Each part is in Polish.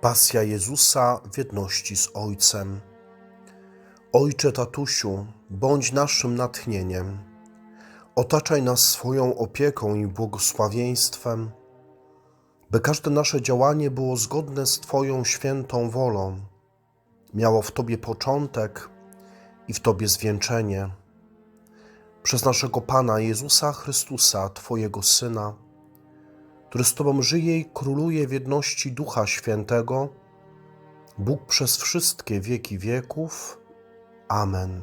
Pasja Jezusa w jedności z Ojcem. Ojcze tatusiu, bądź naszym natchnieniem. Otaczaj nas swoją opieką i błogosławieństwem, by każde nasze działanie było zgodne z Twoją świętą wolą, miało w Tobie początek i w Tobie zwieńczenie. Przez naszego Pana Jezusa Chrystusa, Twojego Syna, który z Tobą żyje i króluje w jedności Ducha Świętego, Bóg przez wszystkie wieki wieków. Amen.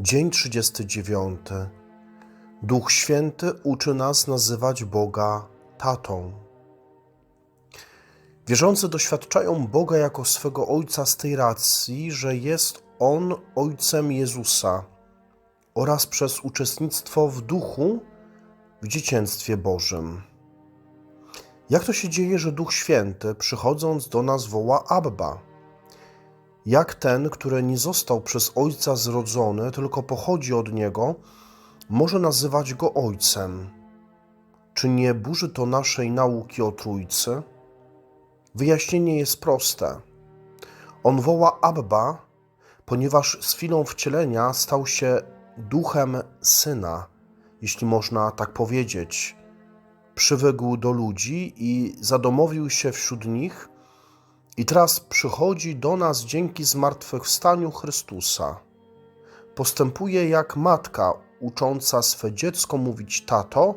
Dzień 39. Duch Święty uczy nas nazywać Boga Tatą. Wierzący doświadczają Boga jako swego Ojca z tej racji, że jest On Ojcem Jezusa oraz przez uczestnictwo w Duchu w dzieciństwie Bożym. Jak to się dzieje, że Duch Święty, przychodząc do nas, woła Abba? Jak ten, który nie został przez Ojca zrodzony, tylko pochodzi od Niego, może nazywać Go Ojcem? Czy nie burzy to naszej nauki o Trójcy? Wyjaśnienie jest proste. On woła Abba, ponieważ z chwilą wcielenia stał się duchem Syna, jeśli można tak powiedzieć. Przywykł do ludzi i zadomowił się wśród nich, i teraz przychodzi do nas dzięki zmartwychwstaniu Chrystusa. Postępuje jak matka ucząca swe dziecko mówić tato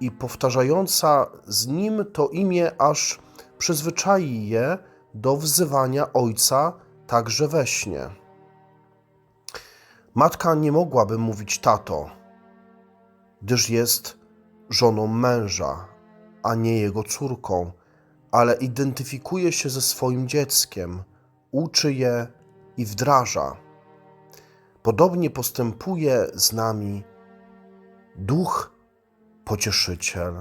i powtarzająca z nim to imię, aż przyzwyczai je do wzywania ojca także we śnie. Matka nie mogłaby mówić tato, gdyż jest żoną męża, a nie jego córką, ale identyfikuje się ze swoim dzieckiem, uczy je i wdraża. Podobnie postępuje z nami Duch Pocieszyciel.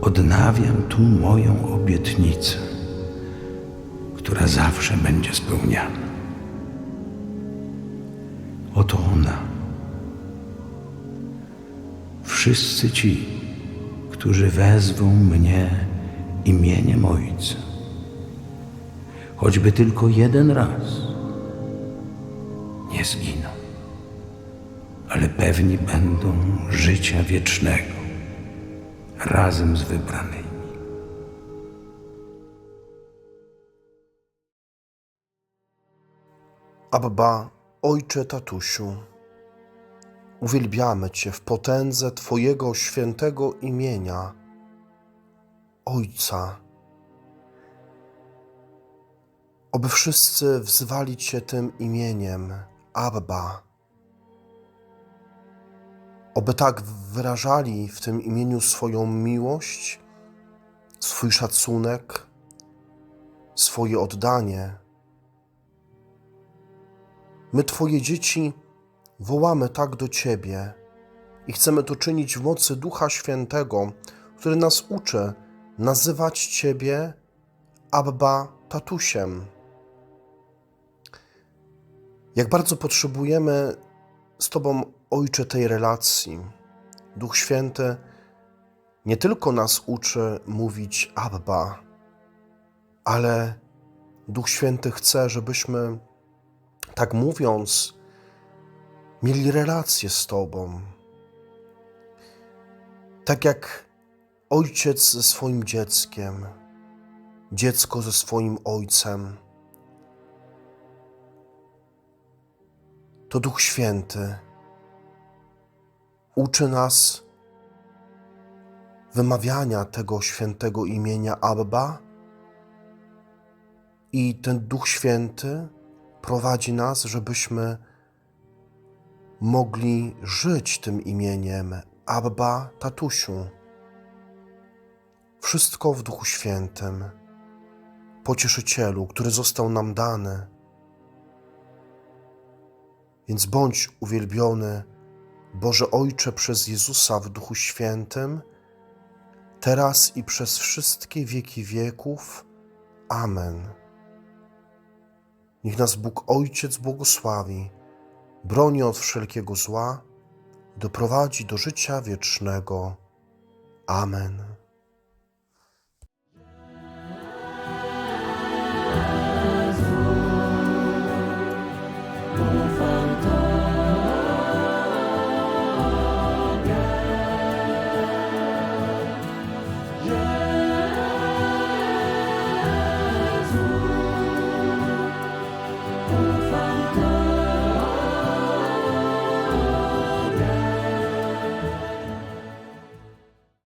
Odnawiam tu moją obietnicę, która zawsze będzie spełniana. Oto ona. Wszyscy ci, którzy wezwą mnie imieniem Ojca, choćby tylko jeden raz, nie zginą, ale pewni będą życia wiecznego razem z wybranymi. Abba, Ojcze tatusiu, uwielbiamy Cię w potędze Twojego świętego imienia, Ojca. Oby wszyscy wzywali Cię tym imieniem, Abba. Oby tak wyrażali w tym imieniu swoją miłość, swój szacunek, swoje oddanie. My, Twoje dzieci, wołamy tak do Ciebie i chcemy to czynić w mocy Ducha Świętego, który nas uczy nazywać Ciebie Abba Tatusiem. Jak bardzo potrzebujemy z Tobą, Ojcze, tej relacji. Duch Święty nie tylko nas uczy mówić Abba, ale Duch Święty chce, żebyśmy, tak mówiąc, mieli relację z Tobą. Tak jak ojciec ze swoim dzieckiem, dziecko ze swoim ojcem. To Duch Święty uczy nas wymawiania tego świętego imienia Abba i ten Duch Święty prowadzi nas, żebyśmy mogli żyć tym imieniem Abba Tatusiu. Wszystko w Duchu Świętym, Pocieszycielu, który został nam dany. Więc bądź uwielbiony, Boże Ojcze, przez Jezusa w Duchu Świętym, teraz i przez wszystkie wieki wieków. Amen. Niech nas Bóg Ojciec błogosławi, broni od wszelkiego zła, doprowadzi do życia wiecznego. Amen.